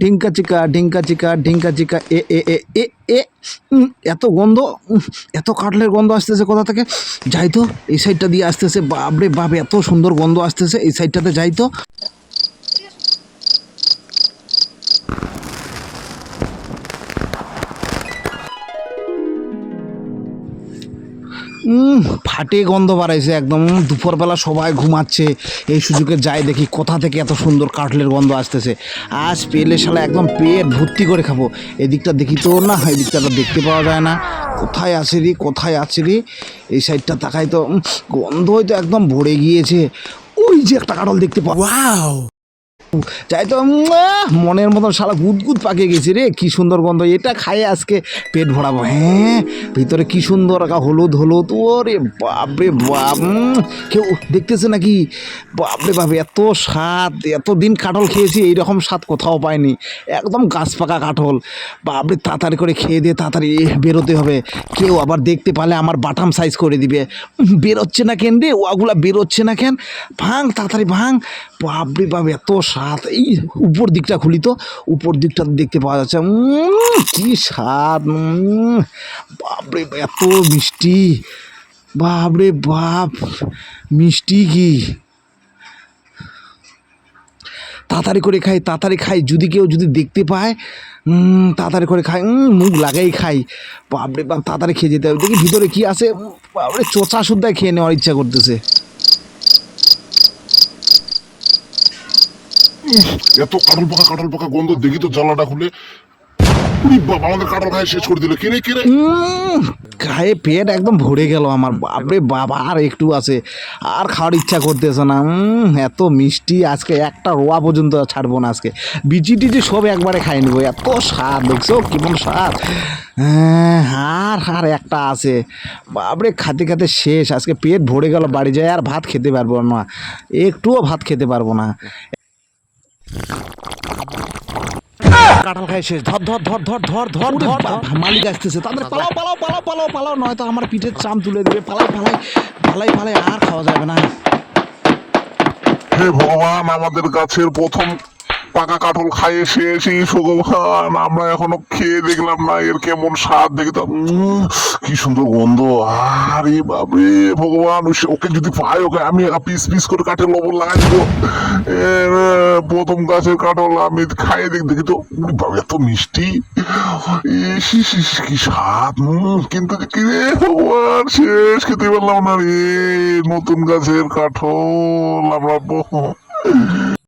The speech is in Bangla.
ঢিঙ্কা চিকা ঢিঙ্কা চিকা ঢিঙ্কা চিকা, এ এ এ এ এ এত গন্ধ এত কাটলের গন্ধ আসতেছে কোথা থেকে? যাইতো এই সাইডটা দিয়ে আসতেছে, বাপরে বাপ, এত সুন্দর গন্ধ আসতেছে, এই সাইডটাতে যাই তো। ফাটে গন্ধ বাড়াইছে একদম। দুপুরবেলা সবাই ঘুমাচ্ছে। এই সুযোগে যাই দেখি কোথা থেকে এত সুন্দর কাটলের গন্ধ আসতেছে। আজ পেলে শালা একদম পেট ভর্তি করে খাব। এদিকটা দেখি তো না এদিকটা দেখতে পাওয়া যায় না। কোথায় আছে রে কোথায় আছে রে? এই সাইডটা তাকাই তো উম, গন্ধই তো একদম ভরে গিয়েছে। ওই যে একটা কাটল দেখতে পাওয়া যাই তো মনের মতন সারা গুদগুদ পাকে গেছে রে, কি সুন্দর গন্ধ। এটা খাই আজকে পেট ভরাবো হ্যাঁ? ভিতরে কি সুন্দর একা হলুদ হলুদ, ওরে বাপরে বাপ কেউ দেখতেছে নাকি? বাপরে বাপ, এত স্বাদ, এত দিন কাঠল খেয়েছি, এইরকম স্বাদ কোথাও পাইনি। একদম গাছ পাকা কাঠল। বাপরে, তাড়াতাড়ি করে খেয়ে দিয়ে তাড়াতাড়ি বেরোতে হবে। কেউ আবার দেখতে পালে আমার বাটাম সাইজ করে দিবে। বেরোচ্ছে না কেন রে? ওগুলা বেরোচ্ছে না কেন? ভাঙ, তাড়াতাড়ি ভাঙ। বাপরে বাপ, এত স্বাদ। এই উপর দিকটা খুলি তো, উপর দিকটা দেখতে পাওয়া যাচ্ছে কি স্বাদ বাপরে, এত মিষ্টি, বাপরে বাপ, মিষ্টি কি? তাড়াতাড়ি করে খাই, তাড়াতাড়ি খাই, যদি কেউ যদি দেখতে পায় তাড়াতাড়ি করে খাই মুখ লাগাই খাই, বাপরে বাপ, তাড়াতাড়ি খেয়ে যেতে হবে, দেখি ভিতরে কি আছে বাপরে চোচা সুদ্ধায় খেয়ে নেওয়ার ইচ্ছা করতেছে। এত কাটল পাকা কাটল পাকা গন্ধ দেখি তো জ্বালাটা খুলে। আমাদের কাটল খায় শেষ করে দিল। কেনে উম, গায়ে পেট একদম ভরে গেল আমার। বাপরে বাবা আর একটু আছে। আর খাওয়ার ইচ্ছা করতেছে না। এত মিষ্টি আজকে একটা রোয়া পর্যন্ত ছাড়বো না আজকে। বিচি টিচি সব একবারে খাই নেব। এত স্বাদ দেখছ? কেমন স্বাদ। হ্যাঁ, আর আর একটা আছে। বাপরে খাতে খাতে শেষ। আজকে পেট ভরে গেল বাড়ি যায় আর ভাত খেতে পারব না। একটুও ভাত খেতে পারব না। কাঁঠাল খাই শেষ। ধর ধর ধর ধর ধর ধর ধর। মালিক আসতেছে। তাদের পালাও পালাও পালাও পালাও পালাও নয়তো আমার পিঠের চাম তুলে দেবে। পালাই পালাই পালাই পালাই আর খাওয়া যাবে না। হে ভগবান আমাদের গাছের প্রথম পাকা কাঠল খাইয়ে শেষ এই ভগবান আমরা এখনও খেয়ে দেখলাম না, এর কেমন স্বাদ দেখতাম কি সুন্দর গন্ধ, আরে বাবরে ভগবান ওকে যদি পাই, ওকে আমি পিস পিস করে কাঠের লবণ লাগাই দিব। প্রথম গাছের কাঠল আমি খাইয়ে দেখ, দেখি তো বাবা এত মিষ্টি। কি স্বাদ কিন্তু কি রে ভগবান, শেষ খেতে পারলাম না রে, নতুন গাছের কাঠল আমরা